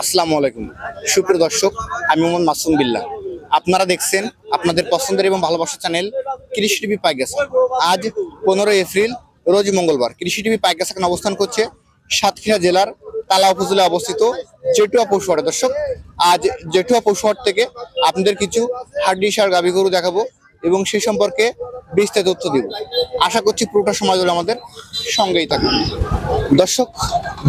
আসসালামু আলাইকুম। সুপ্রিয় দর্শক, আমি মোহাম্মদ মাসুম বিল্লাহ। আপনারা দেখছেন আপনাদের পছন্দের এবং ভালোবাসার চ্যানেল কৃষি টিভি পাইগাসা আজ পনেরোই এপ্রিল রোজ মঙ্গলবার। কৃষি টিভি পাইগাসা এখন অবস্থান করছে সাতক্ষীরা জেলার তালা উপজেলায় অবস্থিত জেঠুয়া পশুহাটে। দর্শক, আজ জেঠুয়া পশুহাট থেকে আপনাদের কিছু হাড্ডি সার, গাভী গরু দেখাবো এবং সেই সম্পর্কে বিস্তারিত তথ্য দিব। আশা করছি পুরোটা সময় ধরে আমাদের সঙ্গেই থাকবে দর্শক,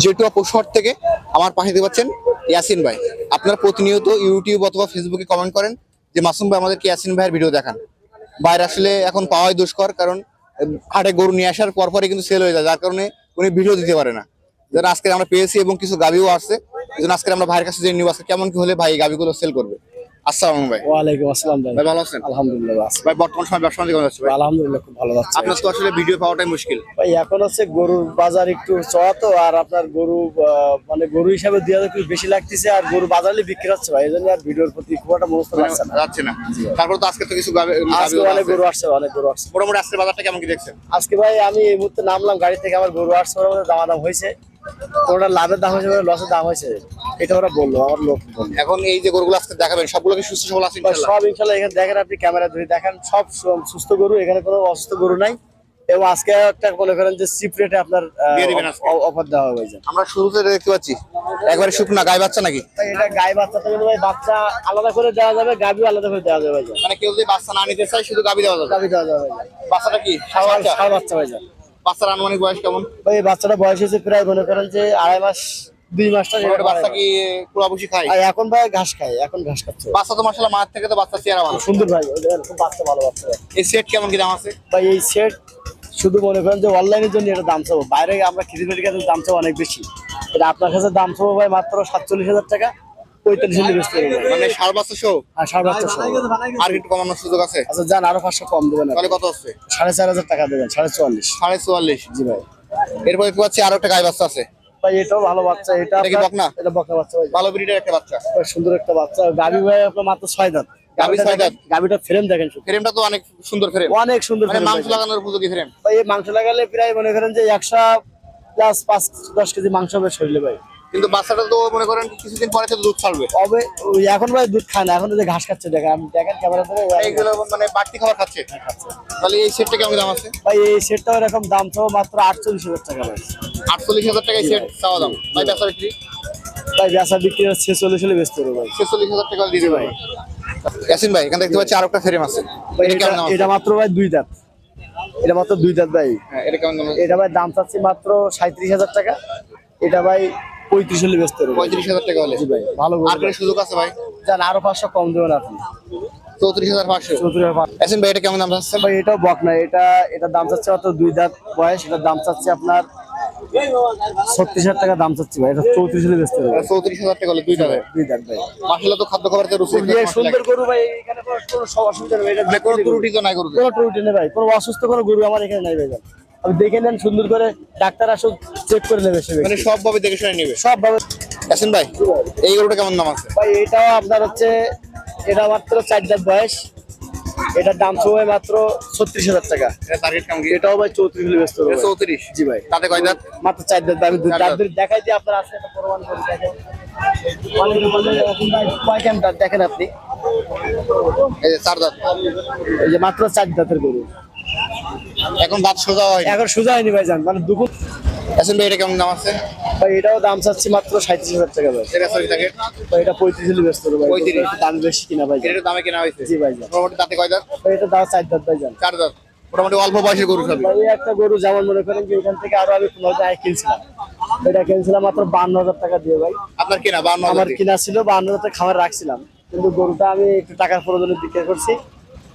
জেটুয়া পশুহাট থেকে আমার পাশে দেখতে পাচ্ছেন ইয়াসিন ভাই, আপনার প্রতিনিয়ত ইউটিউব অথবা ফেসবুকে কমেন্ট করেন যে, মাসুম ভাই আমাদেরকে ইয়াসিন ভাইয়ের ভিডিও দেখান। বাইরে আসলে এখন পাওয়াই দুষ্কর, কারণ হাটে গরু নিয়ে আসার পর পরে কিন্তু সেল হয়ে যায়, যার কারণে উনি ভিডিও দিতে পারে না। যেন আজকে আমরা পেয়েছি এবং কিছু গাভিও আসছে আজকে আমরা ভাইয়ের কাছে জেনে নিব, আজকে কেমন কি হলে ভাই গাভিগুলো সেল করবে। আসসালাম ভাই। ওয়ালাইকুম আসসালাম ভাই। ভাই ভালো আছেন? আলহামদুলিল্লাহ ভাই বর্তমান সময় ব্যবসা কেমন যাচ্ছে ভাই? আলহামদুলিল্লাহ খুব ভালো যাচ্ছে। আপনার তো আসলে ভিডিও পাওয়াটাই মুশকিল। ভাই এখন হচ্ছে গরুর বাজার একটু চড়া তো আর আপনার গরু মানে গরু হিসাবে দুই হাজার বেশি লাগতেছে আর গরু বাজারে বিক্রি হচ্ছে ভাই এই জন্য আর ভিডিওর প্রতি খুব একটা লাগছে না। যাচ্ছে না। তারপর তো আজকে তো কিছু গাভি আজকে অনেক আছে। গরু আসছে অনেক গরু আসছে। মোটামুটি আজকের বাজারটা কেমন কি দেখছেন? আজকে ভাই আমি এই মুহূর্তে নামলাম গাড়ি থেকে আমার গরু আসছে দাম হয়েছে। ওটা লাভের দাম হয়েছে লসের দাম হয়েছে। এটা ওরা বলল আমার লোক বলল। এখন এই যে গরুগুলো আজকে দেখাবেন সবগুলো কি সুস্থ সবল আছে সব ইনশাল্লাহ এখানে দেখেন আপনি ক্যামেরা ধরে দেখেন সব সুস্থ গরু এখানে কোনো অসুস্থ গরু নাই। এবং আজকে একটা মনে করেন যে চিপ রেটে আপনার অফার দেওয়া ভাই আমরা শুরুতে দেখতে পাচ্ছি একবারে শুকনা গায়ে বাচ্চা নাকি? এটা গাই বাচ্চাটা কিন্তু ভাই বাচ্চা আলাদা করে দেওয়া যাবে গাবিও আলাদা করে দেওয়া যাবে মানে কেউ যদি বাচ্চা না নিতে চায় শুধু গাবি দেওয়া যাবে? গাবি দেওয়া যাবে বাচ্চাটা কি? বাচ্চা? সার বাচ্চা ভাই যান বাচ্চার আনুমানিক বয়স কেমন? ভাই এই বাচ্চাটা বয়স হয়েছে প্রায় মনে করেন যে আড়াই মাস দুই মাসটা বাচ্চা কি কুড়াবুসি খায়? আর এখন ভাই ঘাস খায় এখন ঘাস খাচ্ছে। বাচ্চা তো মাসাল্লাহ মায়ের থেকে তো বাচ্চা চেহারা ভালো। সুন্দর ভাই খুব বাচ্চা ভালো বাচ্চা এই সেট কেমন কি দাম আছে? ভাই এই সেট শুধু মনে করেন যে অনলাইনের জন্য এটা দাম চাবো। বাইরে আমরা খিদিমের কাছে দাম চাবো অনেক বেশি। এটা আপনার কাছে দাম চাবো ভাই মাত্র সাতচল্লিশ হাজার টাকা। পঁয়তাল্লিশ বেচতে মানে ষাড় বাচ্চা আর সাড়ে বাচ্চা আর একটু কমানোর সুযোগ আছে? আচ্ছা যান আরও পাঁচশো কম দেবেন তাহলে কত হচ্ছে? সাড়ে চার হাজার টাকা দেবেন সাড়ে চুয়াল্লিশ। সাড়ে চুয়াল্লিশ। জি ভাই। এরপর পাচ্ছি আরও একটা গায়ে বাচ্চা আছে। ভাই এটাও ভালো বাচ্চা এটা কি বকনা? এটা বকনা বাচ্চা ভাই। ভালো ব্রিডের একটা বাচ্চা। সুন্দর একটা বাচ্চা। গাবি ভাই আপনার মাত্র ছয় দাঁত। গাবিটা ফ্রেম দেখেন। ফ্রেমটা তো অনেক সুন্দর ফ্রেম অনেক সুন্দর মানে মাংস লাগানোর উপযোগী ফ্রেম ভাই মাংস লাগালে প্রায় মনে করেন যে একশো প্লাস পাঁচ দশ কেজি মাংস হবে শরীরে ভাই। কিন্তু বাচ্চাটা তো মনে করেন কিছুদিন পরে তো দুধ ছাড়বে। তবে এখন ভাই দুধ খায় না এখন যে ঘাস খাচ্ছে দেখেন আমি দেখেন ক্যামেরা ধরে এইগুলো মানে বাড়তি খাবার খাচ্ছে। খাচ্ছে। তাহলে এই সেটটা কেমন দাম আছে? ভাই এই সেটটাও এরকম দাম তো মাত্র আটচল্লিশ হাজার টাকা ভাই। আটচল্লিশ হাজার টাকা সেট চাওয়া দাম। ভাই বেচা বিক্রি? ভাই বেচা বিক্রি হচ্ছে ছেচল্লিশ হলে বেচতে হবে ভাই। ছেচল্লিশ হাজার টাকা দিয়ে দেবে। ইয়াসিন ভাই এখানে দেখতে পাচ্ছি আর একটা ফ্রেম আছে। এটা মাত্র ভাই দুই দাঁত। এটা মাত্র দুই দাঁত ভাই। হ্যাঁ, এটা কেমন দাম এটা ভাই দাম চাচ্ছি মাত্র সাঁত্রিশ হাজার টাকা। এটা ভাই পঁয়ত্রিশ হলে হবে পঁয়ত্রিশ হাজার টাকা হলে। জি ভাই ভালো আর কোনো সুযোগ আছে ভাই? যান আরও পাঁচশো কম দেবেন আপনি। চৌত্রিশ হাজার পাঁচশো। চৌত্রিশ হাজার ভাই এটা কেমন দাম ভাই এটাও বক না এটা এটার দাম চাচ্ছে দুই দাঁত বয়স এটার দাম চাচ্ছে আপনার ছত্রিশ হাজার টাকা দাম চাচ্ছি ভাই এটা চৌত্রিশ হলে বেচতে হবে চৌত্রিশ হাজার টাকা হলে দুই দাঁত ভাই। তো খাদ্য খাবারের রুচি যে সুন্দর গরু ভাই এখানে কোনো কোনো অসুবিধা নেই কোনো ত্রুটি তো নাই কোনো ত্রুটি নেই ভাই কোনো অসুস্থ কোনো গরু আমার এখানে নাই ভাই আপনি দেখে নেন সুন্দর করে ডাক্তার আসুক চেক করে নেবে সে মানে ব্যক্তি। সব ভাবে দেখে শুনে নেবে? সব ভাবে ইয়াসিন ভাই এই গরুটা কেমন দাম আছে? ভাই এটাও আপনার হচ্ছে এটা মাত্র চার দাঁত বয়স। এটার দাম ভাই মাত্র ছত্রিশ হাজার টাকা। এটা এটাও ভাই চৌত্রিশ হলে ব্যস্ত এটা। চৌত্রিশ? জি ভাই। তাতে কয় দাঁত? মাত্র চার দাঁত আমি দাঁত। দেখাই দিয়ে আপনার আছে একটা প্রমাণ করে দেখেন আপনি। এই যে চার দাঁত। এই যে মাত্র চার দাঁতের গরু। এখন দাঁত সোজা হয় এখন সোজা হয়নি ভাই জান মানে দুপুর ইয়াসিন ভাই এটা কেমন দাম আছে? ভাই এটাও দাম চাচ্ছি মাত্র সাঁত্রিশ হাজার টাকা ভাই। এটা সরি টার্গেট ভাই এটা পঁয়ত্রিশ হলে ব্যস্ত ভাই। 35 একটু দাম বেশি কিনা ভাই? এটা দামে কেনা হয়েছে। জি ভাই। মোটামুটি দাঁতে কয় দাঁত? ভাই এটা দাও চার দাঁত ভাই জান চার দাঁত। মোটামুটি অল্প বয়সের গরু সবই। ভাই একটা গরু যেমন মনে করেন যে এখান থেকে আরও আমি পনেরো টাকা কিনছিলাম। এটা কিনছিলাম মাত্র বান্ন হাজার টাকা দিয়ে ভাই। আপনার কিনা? বান্ন আমার কিনা ছিল বান্ন হাজার টাকা খাবার রাখছিলাম। কিন্তু গরুটা আমি একটু টাকার প্রয়োজনে বিক্রি করছি।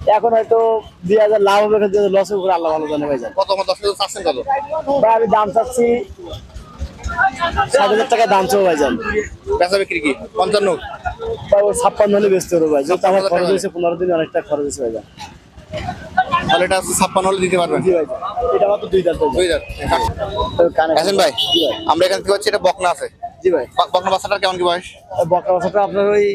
এখন হয়তো দুই হাজার লাভ হবে লসের উপরে আল্লাহ ভালো জানে ভাই কত দশ হাজার চাচ্ছেন কত ভাই আমি দাম চাচ্ছি সাত হাজার টাকা দাম ভাই বেচা বিক্রি কি? পঞ্চান্ন? ছাপ্পান্ন হলে ব্যস্ত হবে ভাই যেহেতু আমার খরচ হয়েছে পনেরো দিন অনেকটা খরচ হয়েছে ভাই জান তাহলে এটা ছাপ্পান্ন হলে দিতে পারবেন? এটা মাত্র দুই দাঁত দুই দাঁত। হাসেন ভাই আমরা এখানে কি হচ্ছে এটা বকনা আছে। জি ভাই। বক- বকনা বাচ্চাটার কেমন কি বয়স? বকরা বাচ্চাটা আপনার ওই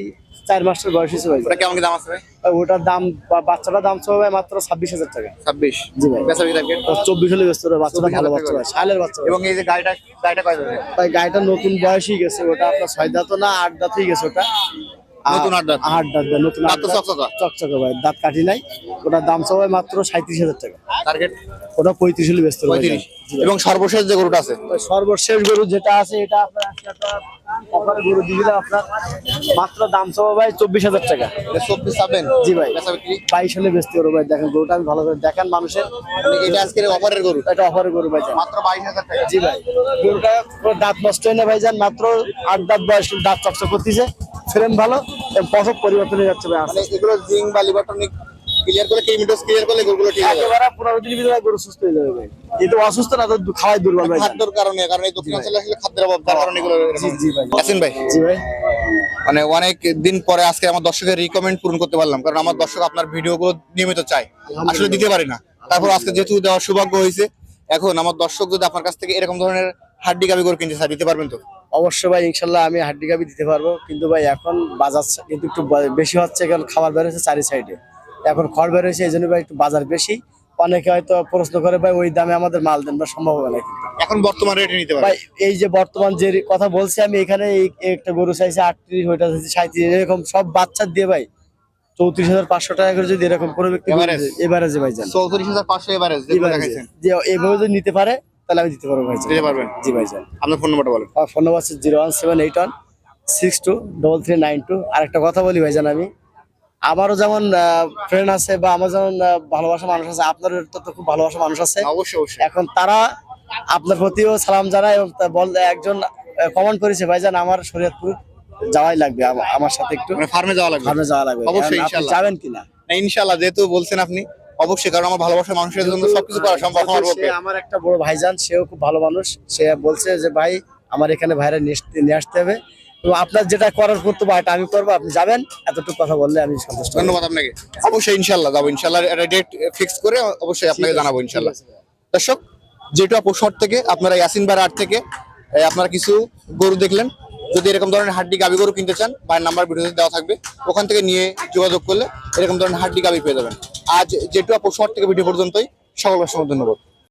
চার মাসের বয়স হিসেবে ভাই। ওটা কেমন দাম আছে ভাই? ওটার দাম বাচ্চাটার দাম সব ভাই মাত্র ছাব্বিশ হাজার টাকা। ছাব্বিশ? জি ভাই। বেচা? চব্বিশ হলে ব্যস্ত বাচ্চাটা 24,000 ভালো বাচ্চা ভাই করে। বাচ্চা এবং এই যে গাড়িটা গাড়িটা কয় ভাই গাড়িটা নতুন বয়সই গেছে ওটা আপনার ছয় দাঁত না আট দাঁতই গেছে ওটা। নতুন আট দাঁত? আট দাঁত নতুন দাঁত আট চকচকা? চকচকে ভাই দাঁত কাটি নাই। ওটার দাম মাত্র সাঁত্রিশ হাজার টাকা। টার্গেট ওটা পঁয়ত্রিশ হলে ব্যস্ত পঁয়ত্রিশ। এবং সর্বশেষ যে গরুটা আছে? সর্বশেষ গরু যেটা আছে এটা আপনার গরু দিয়ে দিলাম আপনার মাত্র দাম ভাই চব্বিশ হাজার টাকা। চব্বিশ জি ভাই। বাইশ হলে ব্যস্ত গরু ভাই। দেখেন গরুটা আমি ভালো করে দেখান মানুষের। মানে এটা আজকের অফারের গরু? এটা গরু ভাই। মাত্র বাইশ হাজার টাকা। জি ভাই। গরুটা দাঁত নষ্ট হয় না ভাই যান মাত্র আট দাঁত বয়স দাঁত চকচক করতেছে। ফ্রেম ভালো পশক পরিবর্তন হয়ে যাচ্ছে ভাই মানে এগুলো জিং বা লিভারটনিক ক্লিয়ার করে কিমিটোস ক্লিয়ার করলে গরুগুলো ঠিক হবে একেবারে পনেরো দিনের ভিতরে গরু সুস্থ হয়ে যাবে ভাই। এই অসুস্থ না তো খাওয়াই দুর্বল ভাই। খাদ্যর কারণে কারণ এই দক্ষিণ অঞ্চলে আসলে খাদ্যের অভাব তার কারণে এগুলো জি জি ভাই। আসেন ভাই? জি ভাই। মানে অনেক দিন পরে আজকে আমার দর্শকের রিকমেন্ড পূরণ করতে পারলাম কারণ আমার দর্শক আপনার ভিডিওগুলো নিয়মিত চায়। আসলে দিতে পারি না। তারপর আজকে যেহেতু দেওয়ার সৌভাগ্য হয়েছে এখন আমার দর্শক যদি আপনার কাছ থেকে এরকম ধরনের হাড্ডি গাবি করে কিনতে চায় দিতে পারবেন তো? অবশ্যই ভাই ইনশাল্লাহ আমি হাড্ডি গাবি দিতে পারব। কিন্তু ভাই এখন বাজার কিন্তু একটু বেশি হচ্ছে কারণ খাবার বের হচ্ছে চারি সাইডে। এখন খড় বের হয়েছে এই জন্য ভাই একটু বাজার বেশি। অনেকে হয়তো প্রশ্ন করে ভাই ওই দামে আমাদের মাল দেন বা সম্ভব হবে না এখন বর্তমান রেটে নিতে ভাই এই যে বর্তমান যে কথা বলছি আমি এখানে একটা গরু চাইছে আটত্রিশ ওইটা চাইছে সাঁত্রিশ এরকম সব বাচ্চা দিয়ে ভাই চৌত্রিশ হাজার পাঁচশো টাকা করে যদি এরকম কোনো ব্যক্তি ভাই যান। চৌত্রিশ হাজার পাঁচশো এভারেজ যে এইভাবে যদি নিতে পারে তাহলে আমি দিতে পারব ভাই দিতে পারবেন? জি ভাই যান আপনার ফোন নাম্বারটা বলেন। আমার ফোন নাম্বার হচ্ছে zero one seven eight one six two double three nine two. আর একটা কথা বলি ভাইজান আমি। আমারও যেমন ফ্রেন্ড আছে বা আমার যেমন ভালোবাসা মানুষ আছে আপনার তো খুব ভালোবাসা মানুষ আছে। অবশ্যই অবশ্যই। এখন তারা আপনার প্রতিও সালাম জানায় এবং বল একজন কমেন্ট করেছে ভাইজান আমার শরীয়তপুর যাওয়াই লাগবে আমার সাথে একটু মানে ফার্মে যাওয়া লাগবে? ফার্মে যাওয়া লাগবে। অবশ্যই, যাবেন কিনা? ইনশাল্লাহ যেহেতু বলছেন আপনি অবশ্যই কারণ আমার ভালোবাসার মানুষের জন্য সবকিছু করা সম্ভব আমার পক্ষে। আমার একটা বড় ভাইজান সেও খুব ভালো মানুষ। সে বলছে যে ভাই আমার এখানে ভাইরা নিয়ে আসতে- হবে। আপনার যেটা করার এটা আমি করব। আপনি যাবেন এতটুকু কথা বললে আমি সন্তুষ্ট ধন্যবাদ আপনাকে। অবশ্যই ইনশাল্লাহ যাব। ইনশাল্লাহ ডেট ফিক্স করে অবশ্যই আপনাকে জানাব ইনশাল্লাহ দর্শক যেটা পোশট থেকে আপনারা আট থেকে আপনারা কিছু গরু দেখলেন। যদি এরকম ধরনের হাড্ডি গাবি গরু কিনতে চান ভাইয়ের নাম্বার ভিডিওতে দেওয়া থাকবে। ওখান থেকে নিয়ে যোগাযোগ করলে এরকম ধরনের হাড্ডি গাবি পেয়ে যাবেন। আজ যেটুয়া পোশট থেকে ভিডিও পর্যন্তই। সকল অসংখ্য ধন্যবাদ।